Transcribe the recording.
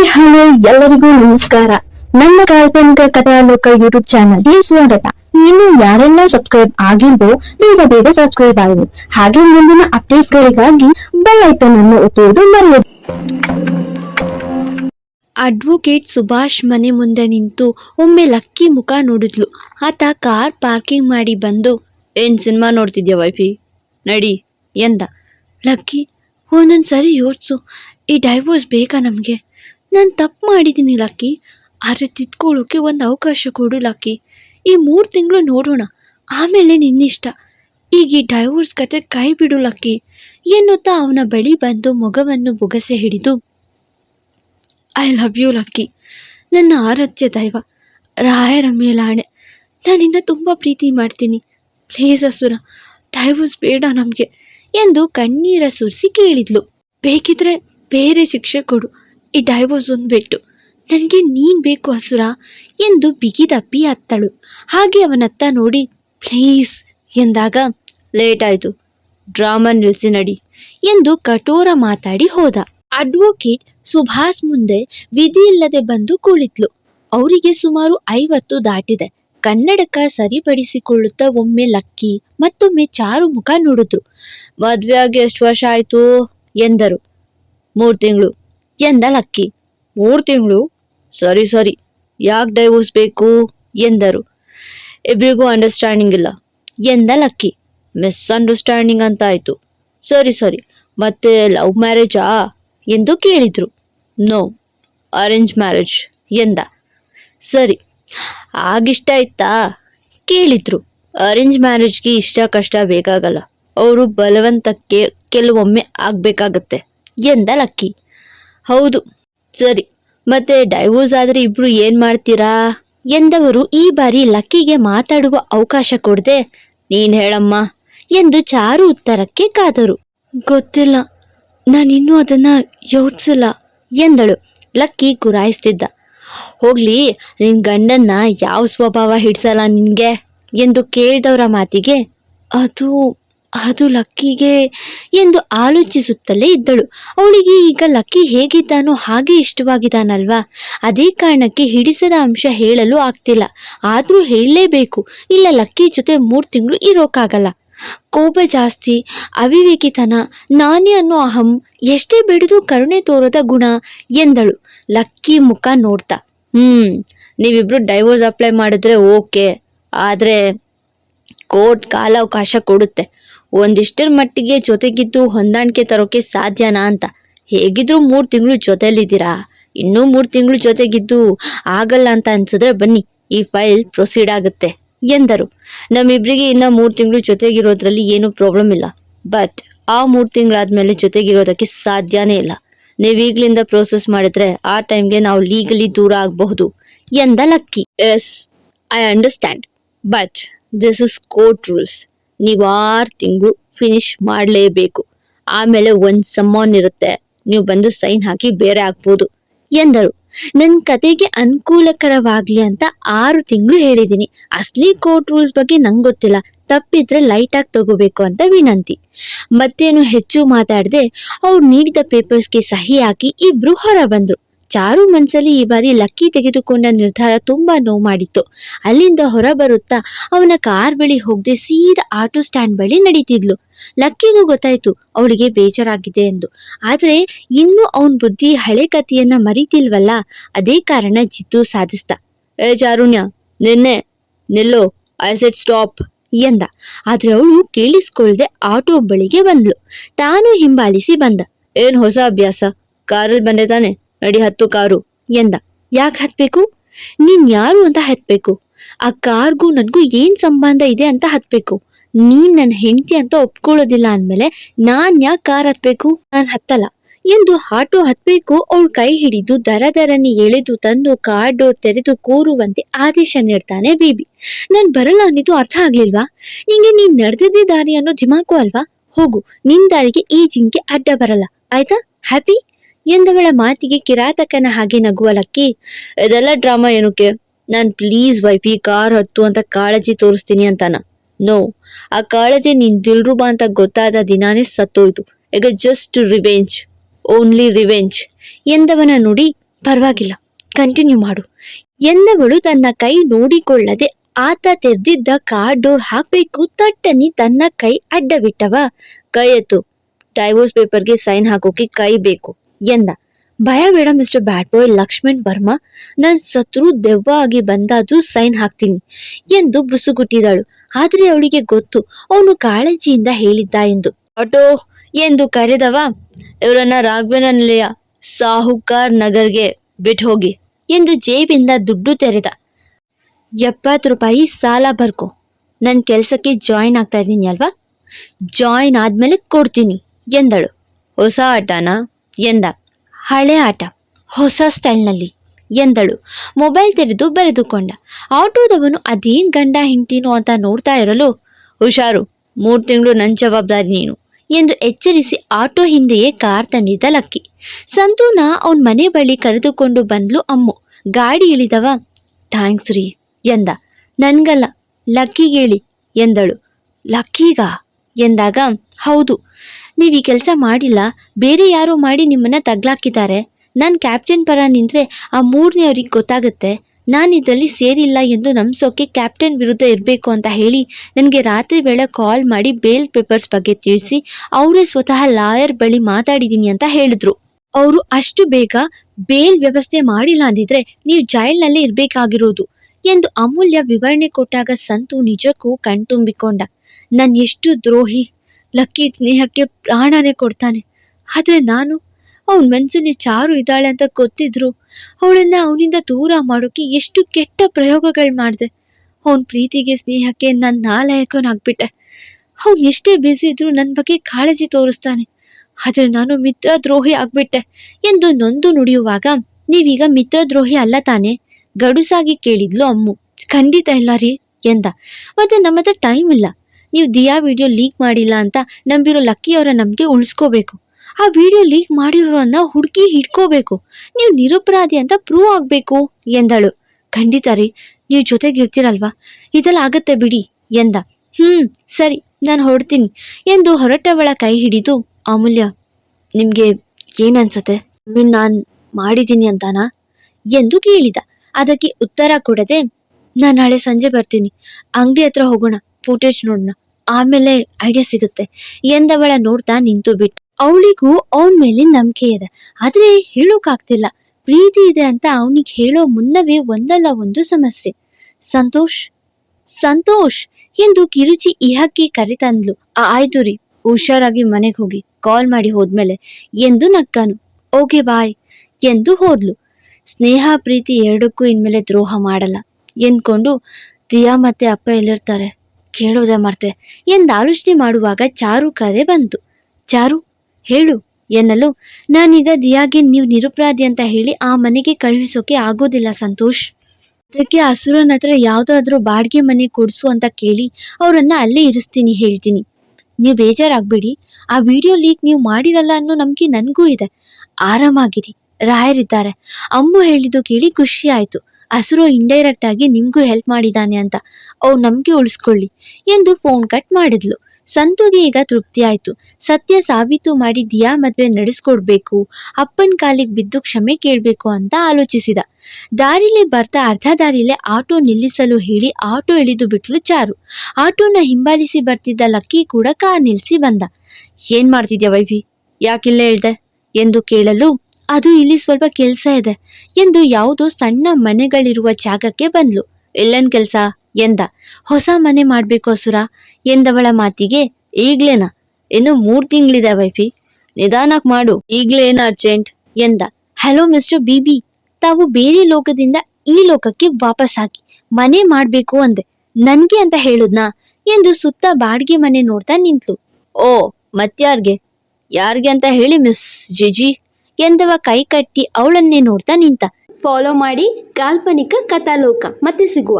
Hi hello, ಎಲ್ಲರಿಗೂ ನಮಸ್ಕಾರ. ನಮ್ಮ ಕಾಲ್ಪನಿಕ ಕಥಾಲೋಕ ಯೂಟ್ಯೂಬ್ ಚಾನಲ್ಗೆ ಸ್ವಾಗತ. ನೀನು ಯಾರೆಲ್ಲ ಸಬ್ಸ್ಕ್ರೈಬ್ ಆಗಿದ್ದೋ ಬೇಗ ಬೇಗ ಸಬ್ಸ್ಕ್ರೈಬ್ ಆಗಿದೆ ಹಾಗೆ ಮುಂದಿನ ಅಪ್ಡೇಟ್ಸ್ಗಳಿಗಾಗಿ ಬೆಲ್ ಐಕನ್ ಅನ್ನು ಒತ್ತುವುದು ಮರೆಯದು. ಅಡ್ವೊಕೇಟ್ ಸುಭಾಷ್ ಮನೆ ಮುಂದೆ ನಿಂತು ಒಮ್ಮೆ ಲಕ್ಕಿ ಮುಖ ನೋಡಿದ್ಲು. ಆತ ಕಾರ್ ಪಾರ್ಕಿಂಗ್ ಮಾಡಿ ಬಂದು, ಏನ್ ಸಿನಿಮಾ ನೋಡ್ತಿದ್ಯಾ ವೈಫಿ? ನಡಿ, ಎಂದ. ಲಕ್ಕಿ ಒಂದೊಂದು ಸರಿ ಯೋಚಿಸು. ಈ ಡೈವೋರ್ಸ್ ಬೇಕಾ ನಮಗೆ? ನಾನು ತಪ್ಪು ಮಾಡಿದ್ದೀನಿ ಲಕ್ಕಿ. ಆದರೆ ತಿದ್ಕೊಳ್ಳೋಕೆ ಒಂದು ಅವಕಾಶ ಕೊಡು ಲಕ್ಕಿ. ಈ ಮೂರು ತಿಂಗಳು ನೋಡೋಣ. ಆಮೇಲೆ ನಿನ್ನಿಷ್ಟ. ಈಗ ಈ ಡೈವೋರ್ಸ್ ಕತೆ ಕೈ ಬಿಡು ಲಕ್ಕಿ. ಎನ್ನುತ್ತಾ ಅವನ ಬಳಿ ಬಂದು ಮೊಗವನ್ನು ಬೊಗಸೆ ಹಿಡಿದು ಐ ಲವ್ ಯು ಲಕ್ಕಿ. ನನ್ನ ಆರಾಧ್ಯ ದೈವ. ರಾಯರ ಮೇಲಾಣೆ. ನಾನಿನ್ನ ತುಂಬ ಪ್ರೀತಿ ಮಾಡ್ತೀನಿ. ಪ್ಲೀಸ್ ಅಸುರ ಡೈವೋರ್ಸ್ ಬೇಡ ನಮಗೆ. ಎಂದು ಕಣ್ಣೀರ ಸುರಿಸಿ ಕೇಳಿದ್ಲು. ಬೇಕಿದ್ರೆ ಬೇರೆ ಶಿಕ್ಷೆ ಕೊಡು. ಈ ಡೈವೋರ್ಸ್ ಒಂದು ಬಿಟ್ಟು. ನನಗೆ ನೀನು ಬೇಕು ಹಸುರ ಎಂದು ಬಿಗಿದಪ್ಪಿ ಅತ್ತಳು. ಹಾಗೆ ಅವನತ್ತ ನೋಡಿ, ಪ್ಲೀಸ್ ಎಂದಾಗ, ಲೇಟ್ ಆಯಿತು, ಡ್ರಾಮಾ ನಿಲ್ಲಿಸಿ ನಡಿ ಎಂದು ಕಠೋರ ಮಾತಾಡಿ ಹೋದ. ಅಡ್ವೊಕೇಟ್ ಸುಭಾಷ್ ಮುಂದೆ ವಿಧಿ ಇಲ್ಲದೆ ಬಂದು ಕುಳಿತ್ಲು ಅವರಿಗೆ ಸುಮಾರು ಐವತ್ತು ದಾಟಿದೆ. ಕನ್ನಡಕ ಸರಿಪಡಿಸಿಕೊಳ್ಳುತ್ತಾ ಒಮ್ಮೆ ಲಕ್ಕಿ, ಮತ್ತೊಮ್ಮೆ ಚಾರು ಮುಖ ನೋಡಿದ್ರು. ಮದುವೆ ಆಗಿ ಎಷ್ಟು ವರ್ಷ ಆಯ್ತು? ಎಂದರು. ಮೂರು ತಿಂಗಳು. ಎಂದ ಲಕ್ಕಿ. ಮೂರು ತಿಂಗಳು. ಸರಿ ಸರಿ. ಯಾಕೆ ಡೈವೋರ್ಸ್ ಬೇಕು? ಎಂದರು. ಇಬ್ಬರಿಗೂ ಅಂಡರ್ಸ್ಟ್ಯಾಂಡಿಂಗ್ ಇಲ್ಲ. ಲಕ್ಕಿ. ಮಿಸ್ಅಂಡರ್ಸ್ಟ್ಯಾಂಡಿಂಗ್ ಅಂತ ಆಯಿತು. ಸರಿ ಸರಿ. ಮತ್ತೆ ಲವ್ ಮ್ಯಾರೇಜಾ ಎಂದು ಕೇಳಿದರು. ನೋ ಅರೇಂಜ್ ಮ್ಯಾರೇಜ್ ಎಂದ. ಸರಿ. ಆಗಿಷ್ಟ ಆಯ್ತಾ? ಕೇಳಿದ್ರು. ಅರೇಂಜ್ ಮ್ಯಾರೇಜ್ಗೆ ಇಷ್ಟ ಕಷ್ಟ ಬೇಕಾಗಲ್ಲ. ಅವರು ಬಲವಂತಕ್ಕೆ ಕೆಲವೊಮ್ಮೆ ಆಗಬೇಕಾಗತ್ತೆ. ಎಂದ ಲಕ್ಕಿ. ಹೌದು. ಸರಿ. ಮತ್ತೆ ಡೈವೋರ್ಸ್ ಆದರೆ ಇಬ್ರು ಏನ್ ಮಾಡ್ತೀರಾ? ಎಂದವರು ಈ ಬಾರಿ ಲಕ್ಕಿಗೆ ಮಾತಾಡುವ ಅವಕಾಶ ಕೊಡದೆ, ನೀನ್ ಹೇಳಮ್ಮ, ಎಂದು ಚಾರು ಉತ್ತರಕ್ಕೆ ಕಾದರು. ಗೊತ್ತಿಲ್ಲ. ನಾನಿನ್ನೂ ಅದನ್ನ ಯೋಚಿಸಲ್ಲ, ಎಂದಳು. ಲಕ್ಕಿ ಗುರಾಯಿಸ್ತಿದ್ದ. ಹೋಗ್ಲಿ, ನಿನ್ ಗಂಡನ್ನ ಯಾವ ಸ್ವಭಾವ ಹಿಡ್ಸಲ್ಲ ನಿನ್ಗೆ, ಎಂದು ಕೇಳಿದವರ ಮಾತಿಗೆ, ಅದು ಅದು ಲಕ್ಕಿಗೆ ಎಂದು ಆಲೋಚಿಸುತ್ತಲೇ ಇದ್ದಳು. ಅವಳಿಗೆ ಈಗ ಲಕ್ಕಿ ಹೇಗಿದ್ದಾನೋ ಹಾಗೆ ಇಷ್ಟವಾಗಿದ್ದಾನಲ್ವಾ? ಅದೇ ಕಾರಣಕ್ಕೆ ಹಿಡಿಸದ ಅಂಶ ಹೇಳಲು ಆಗ್ತಿಲ್ಲ. ಆದರೂ ಹೇಳಲೇಬೇಕು. ಇಲ್ಲ, ಲಕ್ಕಿ ಜೊತೆ ಮೂರು ತಿಂಗಳು ಇರೋಕ್ಕಾಗಲ್ಲ ಕೋಪ ಜಾಸ್ತಿ, ಅವಿವೇಕಿತನ, ನಾನೇ ಅನ್ನೋ ಅಹಂ, ಎಷ್ಟೇ ಬೆಳೆದು ಕರುಣೆ ತೋರದ ಗುಣ ಎಂದಳು. ಲಕ್ಕಿ ಮುಖ ನೋಡ್ತಾ, ಹ್ಮ್, ನೀವಿಬ್ರು ಡೈವೋರ್ಸ್ ಅಪ್ಲೈ ಮಾಡಿದ್ರೆ ಓಕೆ. ಆದ್ರೆ ಕೋರ್ಟ್ ಕಾಲಾವಕಾಶ ಕೊಡುತ್ತೆ. ಒಂದಿಷ್ಟರ ಮಟ್ಟಿಗೆ ಜೊತೆಗಿದ್ದು ಹೊಂದಾಣಿಕೆ ತರೋಕೆ ಸಾಧ್ಯನಾ ಅಂತ. ಹೇಗಿದ್ರು ಮೂರು ತಿಂಗಳು ಜೊತೆಯಲ್ಲಿದ್ದೀರಾ? ಇನ್ನೂ ಮೂರು ತಿಂಗಳು ಜೊತೆಗಿದ್ದು ಆಗಲ್ಲ ಅಂತ ಅನ್ಸಿದ್ರೆ ಬನ್ನಿ, ಈ ಫೈಲ್ ಪ್ರೊಸೀಡ್ ಆಗುತ್ತೆ, ಎಂದರು. ನಮ್ಮಿಬ್ರಿಗೆ ಇನ್ನ ಮೂರು ತಿಂಗಳು ಜೊತೆಗಿರೋದ್ರಲ್ಲಿ ಏನೂ ಪ್ರಾಬ್ಲಮ್ ಇಲ್ಲ. ಬಟ್ ಆ ಮೂರು ತಿಂಗಳಾದ್ಮೇಲೆ ಜೊತೆಗಿರೋದಕ್ಕೆ ಸಾಧ್ಯನೇ ಇಲ್ಲ. ನೀವು ಈಗ್ಲಿಂದ ಪ್ರೋಸೆಸ್ ಮಾಡಿದ್ರೆ ಆ ಟೈಮ್ಗೆ ನಾವು ಲೀಗಲಿ ದೂರ ಆಗಬಹುದು, ಎಂದ Lucky. Yes, I understand. But this is court rules. ನೀವು ಆರು ತಿಂಗಳು ಫಿನಿಶ್ ಮಾಡಲೇಬೇಕು. ಆಮೇಲೆ ಒಂದು ಸಮ್ಮನ್ ಇರುತ್ತೆ. ನೀವು ಬಂದು ಸೈನ್ ಹಾಕಿ ಬೇರೆ ಆಗ್ಬೋದು ಎಂದರು ನನ್ನ ಕತೆಗೆ ಅನುಕೂಲಕರವಾಗ್ಲಿ ಅಂತ ಆರು ತಿಂಗಳು ಹೇಳಿದ್ದೀನಿ ಅಸಲಿ ಕೋರ್ಟ್ ರೂಲ್ಸ್ ಬಗ್ಗೆ ನಂಗೆ ಗೊತ್ತಿಲ್ಲ. ತಪ್ಪಿದ್ರೆ ಲೈಟಾಗಿ ತಗೋಬೇಕು ಅಂತ ವಿನಂತಿ. ಮತ್ತೇನು ಹೆಚ್ಚು ಮಾತಾಡದೆ, ಅವ್ರು ನೀಡಿದ ಪೇಪರ್ಸ್ಗೆ ಸಹಿ ಹಾಕಿ ಇಬ್ರು ಹೊರ ಬಂದ್ರು. ಚಾರು ಮನಸ್ಸಲ್ಲಿ ಈ ಬಾರಿ ಲಕ್ಕಿ ತೆಗೆದುಕೊಂಡ ನಿರ್ಧಾರ ತುಂಬಾ ನೋವು ಮಾಡಿತ್ತು ಅಲ್ಲಿಂದ ಹೊರ ಬರುತ್ತಾ ಅವನ ಕಾರ್ ಬಳಿ ಹೋಗದೆ ಸೀದಾ ಆಟೋ ಸ್ಟ್ಯಾಂಡ್ ಬಳಿ ನಡೀತಿದ್ಲು. ಲಕ್ಕಿಗೂ ಗೊತ್ತಾಯ್ತು, ಅವಳಿಗೆ ಬೇಜಾರಾಗಿದೆ ಎಂದು. ಆದ್ರೆ ಇನ್ನೂ ಅವನ್ ಬುದ್ಧಿ ಹಳೆ ಕಥೆಯನ್ನ ಮರೀತಿಲ್ವಲ್ಲ, ಅದೇ ಕಾರಣ ಜಿದ್ದು ಸಾಧಿಸ್ದ. ಏ ಚಾರುಣ್ಯ, ನಿನ್ನೆ ನಿಲ್ಲೋ ಐ ಸೆಟ್ ಸ್ಟಾಪ್ ಎಂದ. ಆದ್ರೆ ಅವಳು ಕೇಳಿಸ್ಕೊಳ್ದೆ ಆಟೋ ಬಳಿಗೆ ಬಂದ್ಲು. ತಾನು ಹಿಂಬಾಲಿಸಿ ಬಂದ. ಏನ್ ಹೊಸ ಅಭ್ಯಾಸ? ಕಾರಲ್ಲಿ ಬಂದೆ ತಾನೆ? ನಡಿ ಹತ್ತು ಕಾರು ಎಂದ. ಯಾಕೆ ಹತ್ಬೇಕು? ನೀನ್ ಯಾರು ಅಂತ ಹತ್ಬೇಕು? ಆ ಕಾರ್ಗೂ ನನ್ಗೂ ಏನ್ ಸಂಬಂಧ ಇದೆ ಅಂತ ಹತ್ಬೇಕು? ನೀನ್ ನನ್ನ ಹೆಂಡತಿ ಅಂತ ಒಪ್ಕೊಳ್ಳೋದಿಲ್ಲ ಅಂದ್ಮೇಲೆ ನಾನ್ ಯಾಕೆ ಕಾರ್ ಹತ್ಬೇಕು? ನಾನ್ ಹತ್ತಲ್ಲ. ಎಂದು ಆಟೋ ಹತ್ಬೇಕು, ಅವಳು ಕೈ ಹಿಡಿದು ದರ ದರನಿ ಎಳೆದು ತಂದು ಕಾರ್ ಡೋರ್ ತೆರೆದು ಕೂರುವಂತೆ ಆದೇಶ ನೀಡ್ತಾನೆ ಬೇಬಿ. ನಾನ್ ಬರಲ್ಲ ಅನ್ನಿದ್ದು ಅರ್ಥ ಆಗ್ಲಿಲ್ವಾ? ನಿಂಗೆ ನೀನ್ ನಡೆದಿದ್ದೇ ದಾರಿ ಅನ್ನೋ ಧಿಮಾಕು ಅಲ್ವಾ? ಹೋಗು, ನಿನ್ ದಾರಿಗೆ ಈ ಜಿಂಕೆ ಅಡ್ಡ ಬರಲ್ಲ. ಆಯ್ತಾ? ಹ್ಯಾಪಿ ಎಂದವಳ ಮಾತಿಗೆ ಕಿರಾತಕನ ಹಾಗೆ ನಗುವ ಲಕ್ಕಿ, ಇದೆಲ್ಲ ಡ್ರಾಮಾ ಏನಕ್ಕೆ? ನಾನ್ ಪ್ಲೀಸ್ ವೈಫಿ ಕಾರ್ ಹತ್ತು ಅಂತ ಕಾಳಜಿ ತೋರಿಸ್ತೀನಿ ಅಂತಾನ. ನೋ ಆ ಕಾಳಜಿ ನಿನ್ ದಿಲ್ರುಬಾ ಅಂತ ಗೊತ್ತಾದ ದಿನಾನೇ ಸತ್ತೋಯ್ತು. ಈಗ ಜಸ್ಟ್ ರಿವೆಂಜ್ ಓನ್ಲಿ ರಿವೆಂಜ್ ಎಂದವನ ನುಡಿ, ಪರವಾಗಿಲ್ಲ ಕಂಟಿನ್ಯೂ ಮಾಡು. ಎಂದವಳು ತನ್ನ ಕೈ ನೋಡಿಕೊಳ್ಳದೆ ಆತ ತೆರೆದಿದ್ದ ಕಾರ್ ಡೋರ್ ಹಾಕ್ಬೇಕು, ತಟ್ಟನಿ ತನ್ನ ಕೈ ಅಡ್ಡವಿಟ್ಟವ. ಕೈ ಎತ್ತು ಡೈವೋರ್ಸ್ ಪೇಪರ್ಗೆ ಸೈನ್ ಹಾಕೋಕೆ ಕೈ ಬೇಕು. ಎಂದ, ಭಯ ಬೇಡ, mister bad boy Lakshman Barma ನನ್ ಸತ್ರು ದೆವ್ವ ಆಗಿ ಬಂದಾದ್ರೂ ಸೈನ್ ಹಾಕ್ತೀನಿ ಎಂದು ಬುಸುಗುಟ್ಟಿದಳು. ಆದ್ರೆ ಅವಳಿಗೆ ಗೊತ್ತು, ಅವನು ಕಾಳಜಿಯಿಂದ ಹೇಳಿದ್ದ ಎಂದು. ಆಟೋ ಎಂದು ಕರೆದವ ಇವರನ್ನ ರಾಘವೇಂದ್ರ ನಿಲಯ ಸಾಹುಕಾರ್ ನಗರ್ಗೆ ಬಿಟ್ಟು ಹೋಗಿ ಎಂದು ಜೇಬಿಂದ ದುಡ್ಡು ತೆರೆದ. ಎಪ್ಪತ್ತು ರೂಪಾಯಿ ಸಾಲ ಬರ್ಕೊ. ನನ್ನ ಕೆಲಸಕ್ಕೆ ಜಾಯಿನ್ ಆಗ್ತಾ ಇದ್ದೀನಿ ಅಲ್ವಾ? ಜಾಯಿನ್ ಆದ್ಮೇಲೆ ಕೊಡ್ತೀನಿ ಎಂದಳು. ಹೊಸ ಆಟನಾ ಎಂದ. ಹಳೆ ಆಟ. ಹೊಸ ಸ್ಟೈಲ್ನಲ್ಲಿ ಎಂದಳು. ಮೊಬೈಲ್ ತೆರೆದು ಬರೆದುಕೊಂಡ. ಆಟೋದವನು ಅದೇನ್ ಗಂಡ ಹೆಂಡ್ತೀನೋ ಅಂತ ನೋಡ್ತಾ ಇರಲು, ಹುಷಾರು, ಮೂರು ತಿಂಗಳು ನನ್ನ ಜವಾಬ್ದಾರಿ ನೀನು ಎಂದು ಎಚ್ಚರಿಸಿ ಆಟೋ ಹಿಂದೆಯೇ ಕಾರ್ ತಂದಿದ್ದ ಲಕ್ಕಿ. ಸಂತೂನ ಅವನ ಮನೆ ಬಳಿ ಕರೆದುಕೊಂಡು ಬಂದ್ಲು ಅಮ್ಮು. ಗಾಡಿ ಇಳಿದವ, ಥ್ಯಾಂಕ್ಸ್ ರೀ ಎಂದ. ನನ್ಗಲ್ಲ ಲಕ್ಕಿಗೇಳಿ ಎಂದಳು. ಲಕ್ಕಿಗ? ಎಂದಾಗ, ಹೌದು. ನೀವು ಈ ಕೆಲಸ ಮಾಡಿಲ್ಲ, ಬೇರೆ ಯಾರೋ ಮಾಡಿ ನಿಮ್ಮನ್ನ ತಗ್ಲಾಕಿದ್ದಾರೆ. ನಾನು ಕ್ಯಾಪ್ಟನ್ ಪರ ನಿಂತರೆ ಆ ಮೂರನೇ ಅವ್ರಿಗೆ ಗೊತ್ತಾಗುತ್ತೆ. ನಾನು ಇದರಲ್ಲಿ ಸೇರಿಲ್ಲ ಎಂದು ನಂಬಿಸೋಕೆ ಕ್ಯಾಪ್ಟನ್ ವಿರುದ್ಧ ಇರಬೇಕು ಅಂತ ಹೇಳಿ ನನಗೆ ರಾತ್ರಿ ವೇಳೆ ಕಾಲ್ ಮಾಡಿ ಬೇಲ್ ಪೇಪರ್ಸ್ ಬಗ್ಗೆ ತಿಳಿಸಿ, ಅವರೇ ಸ್ವತಃ ಲಾಯರ್ ಬಳಿ ಮಾತಾಡಿದ್ದೀನಿ ಅಂತ ಹೇಳಿದ್ರು. ಅವರು ಅಷ್ಟು ಬೇಗ ಬೇಲ್ ವ್ಯವಸ್ಥೆ ಮಾಡಿಲ್ಲ ಅಂದಿದ್ರೆ ನೀವು ಜೈಲ್ನಲ್ಲೇ ಇರಬೇಕಾಗಿರೋದು ಎಂದು ಅಮೂಲ್ಯ ವಿವರಣೆ ಕೊಟ್ಟಾಗ ಸಂತು ನಿಜಕ್ಕೂ ಕಣ್ತುಂಬಿಕೊಂಡ. ನನ್ನ ಎಷ್ಟು ದ್ರೋಹಿ ಲಕ್ಕಿ ಸ್ನೇಹಕ್ಕೆ ಪ್ರಾಣನೇ ಕೊಡ್ತಾನೆ. ಆದರೆ ನಾನು? ಅವನ ಮನಸ್ಸಲ್ಲಿ ಚಾರು ಇದ್ದಾಳೆ ಅಂತ ಗೊತ್ತಿದ್ರು ಅವಳನ್ನ ಅವನಿಂದ ದೂರ ಮಾಡೋಕೆ ಎಷ್ಟು ಕೆಟ್ಟ ಪ್ರಯೋಗಗಳು ಮಾಡಿದೆ. ಅವನ ಪ್ರೀತಿಗೆ ಸ್ನೇಹಕ್ಕೆ ನನ್ನ ನಾಲಾಯಕನಾಗ್ಬಿಟ್ಟೆ. ಅವ್ನು ಎಷ್ಟೇ ಬ್ಯುಸಿ ಇದ್ರೂ ನನ್ನ ಬಗ್ಗೆ ಕಾಳಜಿ ತೋರಿಸ್ತಾನೆ. ಆದರೆ ನಾನು ಮಿತ್ರ ದ್ರೋಹಿ ಆಗ್ಬಿಟ್ಟೆ ಎಂದು ನೊಂದು ನುಡಿಯುವಾಗ, ನೀವೀಗ ಮಿತ್ರ ದ್ರೋಹಿ ಅಲ್ಲ ತಾನೆ? ಗಡುಸಾಗಿ ಕೇಳಿದ್ಲು ಅಮ್ಮು. ಖಂಡಿತ ಇಲ್ಲ ರೀ ಎಂದ. ಮತ್ತೆ ನಮ್ಮ ಹತ್ರ ಟೈಮ್ ಇಲ್ಲ. ನೀವು ದಿಯಾ ವಿಡಿಯೋ ಲೀಕ್ ಮಾಡಿಲ್ಲ ಅಂತ ನಂಬಿರೋ ಲಕ್ಕಿ ಅವರ ನಂಬಿಕೆ ಉಳಿಸ್ಕೋಬೇಕು. ಆ ವಿಡಿಯೋ ಲೀಕ್ ಮಾಡಿರೋರನ್ನ ಹುಡುಕಿ ಹಿಡ್ಕೋಬೇಕು. ನೀವು ನಿರಪರಾಧಿ ಅಂತ ಪ್ರೂವ್ ಆಗಬೇಕು ಎಂದಳು. ಖಂಡಿತ ರೀ, ನೀವು ಜೊತೆಗಿರ್ತೀರಲ್ವಾ ಇದೆಲ್ಲ ಆಗತ್ತೆ ಬಿಡಿ ಎಂದ. ಹ್ಞೂ ಸರಿ, ನಾನು ಹೊರಡ್ತೀನಿ ಎಂದು ಹೊರಟವಳ ಕೈ ಹಿಡಿದು, ಅಮೂಲ್ಯ, ನಿಮಗೆ ಏನನ್ಸತ್ತೆ ನಾನು ಮಾಡಿದ್ದೀನಿ ಅಂತಾನಾ? ಎಂದು ಕೇಳಿದ. ಅದಕ್ಕೆ ಉತ್ತರ ಕೊಡದೆ, ನಾನು ನಾಳೆ ಸಂಜೆ ಬರ್ತೀನಿ. ಅಂಗಡಿ ಹತ್ರ ಹೋಗೋಣ. ಫುಟೇಜ್ ನೋಡೋಣ ಆಮೇಲೆ ಐಡಿಯಾ ಸಿಗುತ್ತೆ. ಎಂದವಳ ನೋಡ್ತಾ ನಿಂತು ಬಿಟ್ಟು ಅವಳಿಗೂ ಅವನ ಮೇಲೆ ನಂಬಿಕೆ ಇದೆ. ಆದ್ರೆ ಹೇಳೋಕ್ಕಾಗ್ತಿಲ್ಲ ಪ್ರೀತಿ ಇದೆ ಅಂತ ಅವನಿಗೆ ಹೇಳೋ ಮುನ್ನವೇ ಒಂದಲ್ಲ ಒಂದು ಸಮಸ್ಯೆ. ಸಂತೋಷ್ ಸಂತೋಷ್ ಎಂದು ಕಿರುಚಿ ಇಹಕ್ಕೆ ಕರೆತಂದ್ಲು. "ಆ, ಆಯ್ತು ರೀ ಹುಷಾರಾಗಿ ಮನೆಗೆ ಹೋಗಿ ಕಾಲ್ ಮಾಡಿ ಹೋದ್ಮೇಲೆ ಎಂದು ನಕ್ಕನು. ಓಕೆ ಬಾಯ್ ಎಂದು ಹೋದ್ಲು. ಸ್ನೇಹ ಪ್ರೀತಿ ಎರಡಕ್ಕೂ ಇನ್ಮೇಲೆ ದ್ರೋಹ ಮಾಡಲ್ಲ ಎಂದ್ಕೊಂಡು ದಿಯಾ ಮತ್ತೆ ಅಪ್ಪ ಎಲ್ಲಿರ್ತಾರೆ? ಕೇಳೋದೇ ಎಂದು ಆಲೋಚನೆ ಮಾಡುವಾಗ ಚಾರು ಕರೆ ಬಂತು. ಚಾರು, ಹೇಳು, ಎನ್ನಲು, ನಾನೀಗ ದಿಯಾಗೆ ನೀವು ನಿರುಪರಾಧಿ ಅಂತ ಹೇಳಿ ಆ ಮನೆಗೆ ಕಳುಹಿಸೋಕೆ ಆಗೋದಿಲ್ಲ ಸಂತೋಷ್. ಅದಕ್ಕೆ ಅಸುರನ ಹತ್ರ ಯಾವುದಾದ್ರೂ ಬಾಡಿಗೆ ಮನೆ ಕೊಡಿಸು ಅಂತ ಕೇಳಿ ಅವರನ್ನ ಅಲ್ಲೇ ಇರಿಸ್ತೀನಿ ಹೇಳ್ತೀನಿ. ನೀವು ಬೇಜಾರಾಗ್ಬೇಡಿ. ಆ ವಿಡಿಯೋ ಲೀಕ್ ನೀವು ಮಾಡಿರಲ್ಲ ಅನ್ನೋ ನಂಬಿಕೆ ನನಗೂ ಇದೆ. ಆರಾಮಾಗಿರಿ. ರಾಯರಿದ್ದಾರೆ. ಅಮ್ಮು ಹೇಳಿದ್ದು ಕೇಳಿ ಖುಷಿ ಆಯ್ತು. ಹಸುರು ಇಂಡೈರೆಕ್ಟ್ ಆಗಿ ನಿಮ್ಗೂ ಹೆಲ್ಪ್ ಮಾಡಿದ್ದಾನೆ ಅಂತ. ಓ ನಂಬಿಕೆ ಉಳಿಸ್ಕೊಳ್ಳಿ ಎಂದು ಫೋನ್ ಕಟ್ ಮಾಡಿದ್ಲು. ಸಂತುಗೆ ಈಗ ತೃಪ್ತಿ ಆಯ್ತು. ಸತ್ಯ ಸಾಬೀತು ಮಾಡಿ ದಿಯಾ ಮದುವೆ ನಡೆಸ್ಕೊಡ್ಬೇಕು, ಅಪ್ಪನ ಕಾಲಿಗೆ ಬಿದ್ದು ಕ್ಷಮೆ ಕೇಳಬೇಕು ಅಂತ ಆಲೋಚಿಸಿದ. ದಾರಿಲಿ ಬರ್ತಾ ಅರ್ಧ ದಾರಿಲೇ ಆಟೋ ನಿಲ್ಲಿಸಲು ಹೇಳಿ ಆಟೋ ಇಳಿದು ಬಿಟ್ಲು ಚಾರು. ಆಟೋನ ಹಿಂಬಾಲಿಸಿ ಬರ್ತಿದ್ದ ಲಕ್ಕಿ ಕೂಡ ಕಾರ್ ನಿಲ್ಸಿ ಬಂದ. ಏನ್ ಮಾಡ್ತಿದ್ಯಾ ವೈಭಿ? ಯಾಕಿಲ್ಲ ಹೇಳ್ದೆ ಎಂದು ಕೇಳಲು ಅದು ಇಲ್ಲಿ ಸ್ವಲ್ಪ ಕೆಲಸ ಇದೆ ಎಂದು ಯಾವುದೋ ಸಣ್ಣ ಮನೆಗಳಿರುವ ಜಾಗಕ್ಕೆ ಬಂದ್ಲು. ಎಲ್ಲನ್ ಕೆಲ್ಸ? ಎಂದ. ಹೊಸ ಮನೆ ಮಾಡ್ಬೇಕು ಸುರ? ಎಂದವಳ ಮಾತಿಗೆ, ಈಗ್ಲೇನಾ? ಇನ್ನು ಮೂರ್ ತಿಂಗಳಿದೆ ವೈಫಿ. ನಿಧಾನಕ್ ಮಾಡು. ಈಗ್ಲೇ ಏನ್ ಅರ್ಜೆಂಟ್ ಎಂದ. ಹಲೋ ಮಿಸ್ಟರ್ ಬಿಬಿ, ತಾವು ಬೇರೆ ಲೋಕದಿಂದ ಈ ಲೋಕಕ್ಕೆ ವಾಪಸ್ ಹಾಕಿ ಮನೆ ಮಾಡ್ಬೇಕು ಅಂದೆ. ನನ್ಗೆ ಅಂತ ಹೇಳುದ್ನಾ? ಎಂದು ಸುತ್ತ ಬಾಡಿಗೆ ಮನೆ ನೋಡ್ತಾ ನಿಂತ್ಲು. ಓ, ಮತ್ಯಾರ್ಗೆ? ಯಾರ್ಗೆ ಅಂತ ಹೇಳಿ ಮಿಸ್ ಜಿಜಿ? ಎಂದವ ಕೈ ಕಟ್ಟಿ ಅವಳನ್ನೇ ನೋಡ್ತಾ ನಿಂತ. ಫಾಲೋ ಮಾಡಿ ಕಾಲ್ಪನಿಕ ಕಥಾಲೋಕ. ಮತ್ತೆ ಸಿಗುವ.